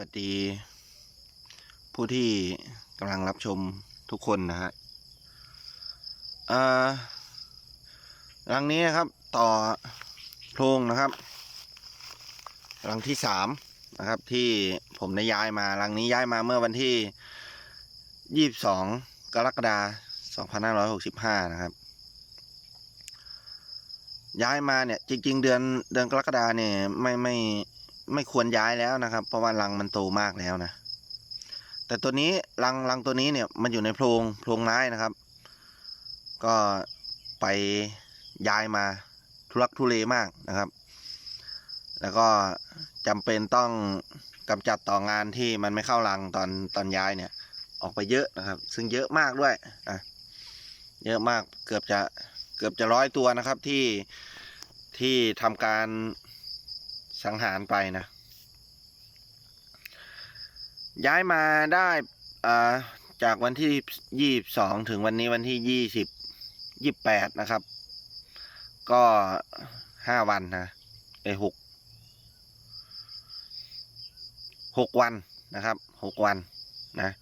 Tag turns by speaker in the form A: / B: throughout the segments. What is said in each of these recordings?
A: วัสดี ผู้ที่กำลังรับชมทุกคนนะฮะอ่ารังนี้นะครับต่อโพรงนะครับ รังที่สามนะครับ ที่ผมได้ย้ายมารังนี้ย้ายมาเมื่อวันที่ยี่สิบสองกรกฎาสองพันห้าร้อยหกสิบห้านะครับ ย้ายมาเนี่ยจริง ๆ เดือนเดือนกรกฎาเนี่ยไม่ไม่ไไม่ควรย้ายแล้วนะครับ เพราะว่ารังมันโตมากแล้วนะ แต่ตัวนี้รังรังตัวนี้เนี่ยมันอยู่ในโพรงโพรงไม้นะครับ ก็ไปย้ายมาทุลักทุเลมากนะครับ แล้วก็จำเป็นต้องกำจัดต่องานที่มันไม่เข้ารังตอนตอนย้ายเนี่ย ออกไปเยอะนะครับ ซึ่งเยอะมากด้วยอะเยอะมากเกือบจะเกือบจะร้อยตัวนะครับที่ที่ทำการ สังหารไปนะ ย้ายมาได้อ่าจากวันที่ยี่สองถึงวันนี้วันที่ยี่สิบยี่แปดนะครับ ก็ห้าวันนะไอหกหกวันนะครับหกวันนะ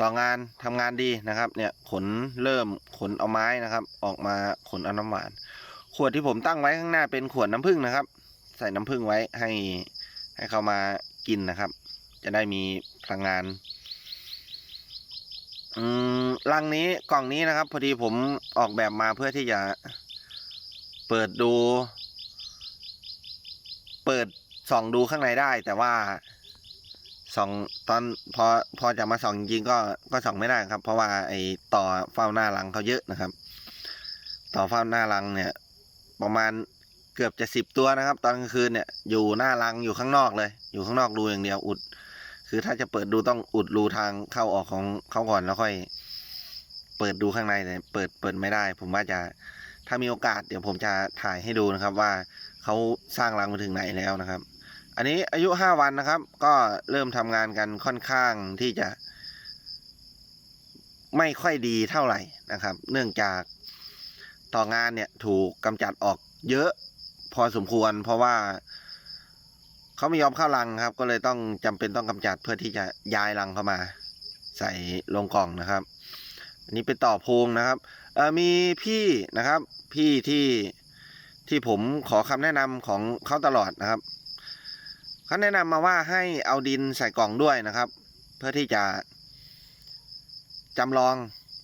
A: ต่องานทำงานดีนะครับ เนี่ยขนเริ่มขนเอาไม้นะครับ ออกมาขนเอาน้ำหวาน ขวดที่ผมตั้งไว้ข้างหน้าเป็นขวดน้ำผึ้งนะครับ ใส่น้ำผึ้งไว้ให้ให้เขามากินนะครับ จะได้มีพลังงาน อืมลังนี้กล่องนี้นะครับ พอดีผมออกแบบมาเพื่อที่จะ เปิดดู เปิดส่องดูข้างในได้ แต่ว่าส่องตอนพอพอจะมาส่องจริงก็ก็ส่องไม่ได้ครับ เพราะว่าไอ้ต่อเฝ้าหน้ารังเขาเยอะนะครับ ต่อเฝ้าหน้ารังเนี่ย ประมาณ เกือบจะสิบตัวนะครับ ตอนกลางคืนเนี่ยอยู่หน้ารังอยู่ข้างนอกเลย อยู่ข้างนอกรูอย่างเดียวอุด คือถ้าจะเปิดดูต้องอุดรูทางเข้าออกของเขาก่อนแล้วค่อย เปิดดูข้างในเนี่เปิดเปิดไม่ได้ ผมว่าจะถ้ามีโอกาสเดี๋ยวผมจะถ่ายให้ดูนะครับว่าเขาสร้างรังมาถึงไหนแล้วนะครับ อันนี้อายุห้าวันนะครับ ก็เริ่มทำงานกันค่อนข้างที่จะ ไม่ค่อยดีเท่าไหร่นะครับ เนื่องจากต่องานเนี่ยถูกกำจัดออกเยอะ พอสมควร เพราะว่าเขาไม่ยอมเข้ารังครับ ก็เลยต้องจำเป็นต้องกำจัดเพื่อที่จะย้ายรังเข้ามา ใส่ลงกล่องนะครับ อันนี้เป็นต่อโพงนะครับมีพี่นะครับ พี่ที่ที่ผมขอคำแนะนำของเขาตลอดนะครับเขาแนะนำมาว่าให้เอาดินใส่กล่องด้วยนะครับ เพื่อที่จะจำลอง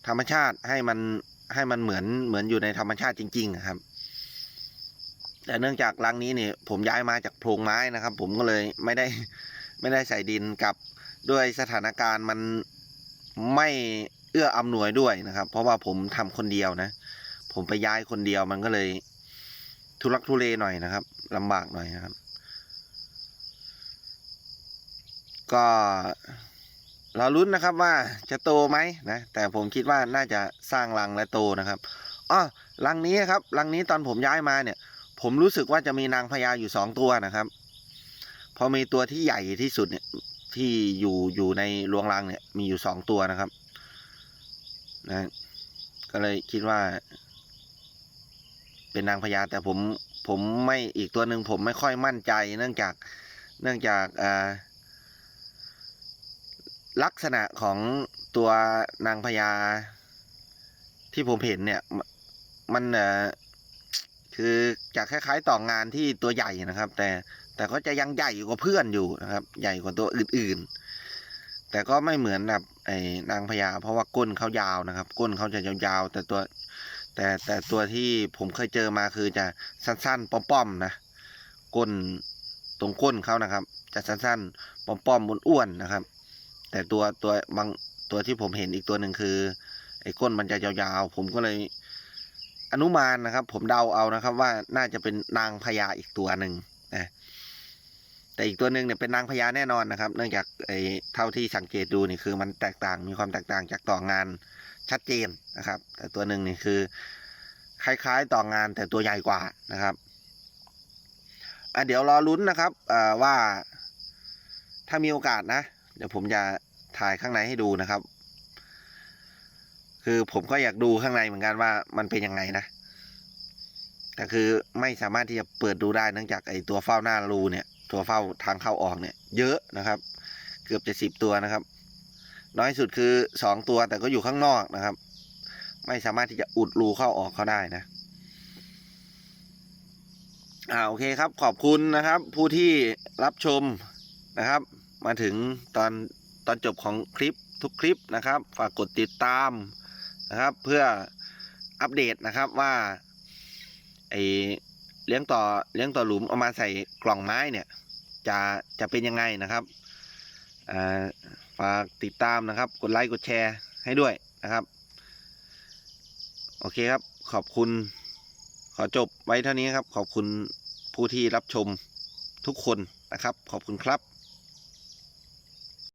A: ธรรมชาติให้มันให้มันเหมือนเหมือนอยู่ในธรรมชาติจริงๆอะครับ แต่เนื่องจากรังนี้เนี่ยผมย้ายมาจากโพรงไม้นะครับ ผมก็เลยไม่ได้ไม่ได้ใส่ดินกับด้วยสถานการณ์มันไม่เอื้ออำนวยด้วยนะครับ เพราะว่าผมทำคนเดียวนะ ผมไปย้ายคนเดียวมันก็เลย ทุลักทุเลหน่อยนะครับลำบากหน่อยนะครับ ก็เราลุ้นนะครับว่าจะโตไหมนะแต่ผมคิดว่าน่าจะสร้างรังและโตนะครับอ๋อรังนี้ครับรังนี้ตอนผมย้ายมาเนี่ย ผมรู้สึกว่าจะมีนางพญาอยู่สองตัวนะครับ พอมีตัวที่ใหญ่ที่สุดเนี่ยที่อยู่อยู่ในรวงรังเนี่ยมีอยู่สองตัวนะครับนะก็เลยคิดว่า เป็นนางพญาแต่ผมผมไม่อีกตัวหนึ่งผมไม่ค่อยมั่นใจ เนื่องจากเนื่องจากอ่าลักษณะของตัวนางพญาที่ผมเห็นเนี่ยมมันเอ่อ คือจะคล้ายๆต่องานที่ตัวใหญ่นะครับ แต่แต่ก็จะยังใหญ่กว่าเพื่อนอยู่นะครับ ใหญ่กว่าตัวอื่นๆ แต่ก็ไม่เหมือนแบบไอ้นางพญาเพราะว่าก้นเขายาวนะครับ ก้นเขาจะยาวๆแต่ตัว แต่แต่ตัวที่ผมเคยเจอมาคือจะสั้นๆป้อมๆนะก้นตรงก้นเขานะครับ จะสั้นๆป้อมๆอ้วนๆนะครับ แต่ตัวตัวบางตัวที่ผมเห็นอีกตัวหนึ่งคือไอ้ก้นมันจะยาวๆ ผมก็เลย อนุมานนะครับ ผมเดาเอานะครับว่าน่าจะเป็นนางพญาอีกตัวหนึ่งนะแต่อีกตัวหนึ่งเนี่ยเป็นนางพญาแน่นอนนะครับ เนื่องจากไอ้เท่าที่สังเกตดูนี่คือมันแตกต่างมีความแตกต่างจากต่องานชัดเจนนะครับ แต่ตัวหนึ่งนี่คือ คล้ายๆต่องานแต่ตัวใหญ่กว่านะครับอะเดี๋ยวรอลุ้นนะครับว่าถ้ามีโอกาสนะ เดี๋ยวผมจะถ่ายข้างในให้ดูนะครับ คือผมก็อยากดูข้างในเหมือนกันว่ามันเป็นยังไงนะแต่คือไม่สามารถที่จะเปิดดูได้เนื่องจากไอ้ตัวเฝ้าหน้ารูเนี่ย ตัวเฝ้าทางเข้าออกเนี่ย เยอะนะครับ เกือบจะสิบตัวนะครับ น้อยสุดคือสองตัวแต่ก็อยู่ข้างนอกนะครับ ไม่สามารถที่จะอุดรูเข้าออกเขาได้นะอ่าโอเคครับขอบคุณนะครับ ผู้ที่รับชมนะครับ มาถึงตอนตอนจบของคลิปทุกคลิปนะครับ ฝากกดติดตาม นะครับ เพื่ออัปเดตนะครับว่าไอเลี้ยงต่อเลี้ยงต่อหลุมเอามาใส่กล่องไม้เนี่ย จะจะเป็นยังไงนะครับฝากติดตามนะครับ กดไลค์กดแชร์ให้ด้วยนะครับ โอเคครับขอบคุณ ขอจบไว้เท่านี้ครับ ขอบคุณผู้ที่รับชมทุกคนนะครับ ขอบคุณครับ